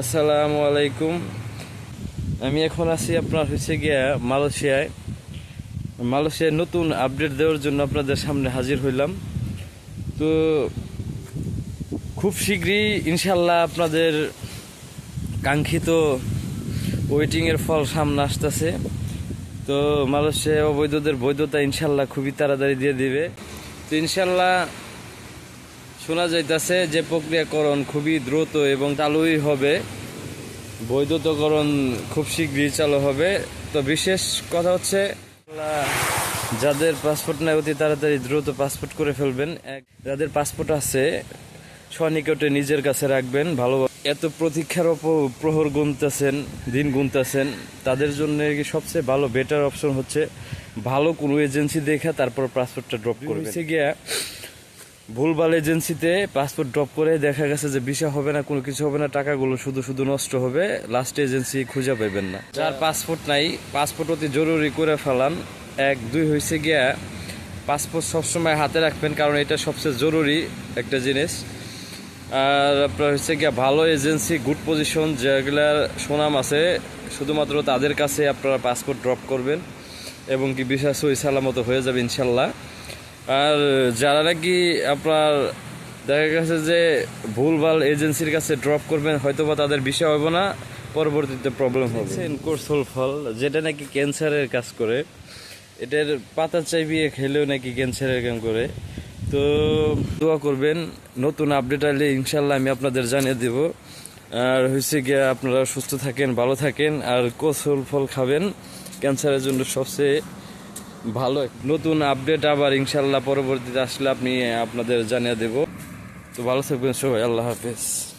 আসসালামু আলাইকুম। আমি এখন আছি আপনার হচ্ছে গিয়া মালয়েশিয়ায়। মালয়েশিয়ায় নতুন আপডেট দেওয়ার জন্য আপনাদের সামনে হাজির হইলাম। তো খুব শীঘ্রই ইনশাল্লাহ আপনাদের কাঙ্ক্ষিত ওয়েটিংয়ের ফল সামনে আসতেছে। তো মালয়েশিয়ায় অবৈধদের বৈধতা ইনশাল্লাহ খুবই তাড়াতাড়ি দিয়ে দিবে। তো ইনশাল্লাহ শোনা যাইতেছে যে প্রক্রিয়াকরণ খুবই দ্রুত এবং চালুই হবে। বৈধতাকরণ খুব শীঘ্রই চালু হবে। তো বিশেষ কথা হচ্ছে যাদের পাসপোর্ট নেয় অতি তাড়াতাড়ি দ্রুত পাসপোর্ট করে ফেলবেন। এক- যাদের পাসপোর্ট আছে স্বনিকটে নিজের কাছে রাখবেন। ভালো এত প্রতীক্ষার প্রহর গুনতেছেন দিন গুনতেছেন তাদের জন্য সবচেয়ে ভালো বেটার অপশন হচ্ছে ভালো কোনো এজেন্সি দেখে তারপর পাসপোর্টটা ড্রপ করবে গিয়া ভুলভাল এজেন্সিতে পাসপোর্ট ড্রপ করে দেখা গেছে যে ভিসা হবে না, কোনো কিছু হবে না, টাকাগুলো শুধু শুধু নষ্ট হবে লাস্ট এজেন্সি খুঁজে পাবেন না। যার পাসপোর্ট নাই, পাসপোর্ট অতি জরুরি করে ফেলান। এক, দুই হয়েছে গিয়া পাসপোর্ট সবসময় হাতে রাখবেন, কারণ এটা সবচেয়ে জরুরি একটা জিনিস। আর আপনার হচ্ছে গিয়া ভালো এজেন্সি গুড পজিশন যেগুলার সুনাম আছে, শুধুমাত্র তাদের কাছে আপনারা পাসপোর্ট ড্রপ করবেন এবং কি ভিসা সই সালামতো হয়ে যাবে ইনশাল্লাহ। আর যারা নাকি আপনার দেখা গেছে যে ভুলভাল এজেন্সির কাছে ড্রপ করবেন, হয়তোবা তাদের বিষয় হবে না, পরবর্তীতে প্রবলেম হবে। কোর্সল ফল, যেটা নাকি ক্যান্সারের কাজ করে, এটার পাতা চাইবিয়ে খেলেও নাকি ক্যান্সারের কাম করে। তো দোয়া করবেন, নতুন আপডেট আলে ইনশাল্লাহ আমি আপনাদের জানিয়ে দেব। আর হয়েছে গিয়ে আপনারা সুস্থ থাকেন, ভালো থাকেন, আর কোসল ফল খাবেন, ক্যান্সারের জন্য সবচেয়ে ভালো। নতুন আপডেট আবার ইনশাল্লাহ পরবর্তীতে আসলে আপনি আপনাদের জানিয়ে দেব। তো ভালো থাকবেন সবাই, আল্লাহ হাফেজ।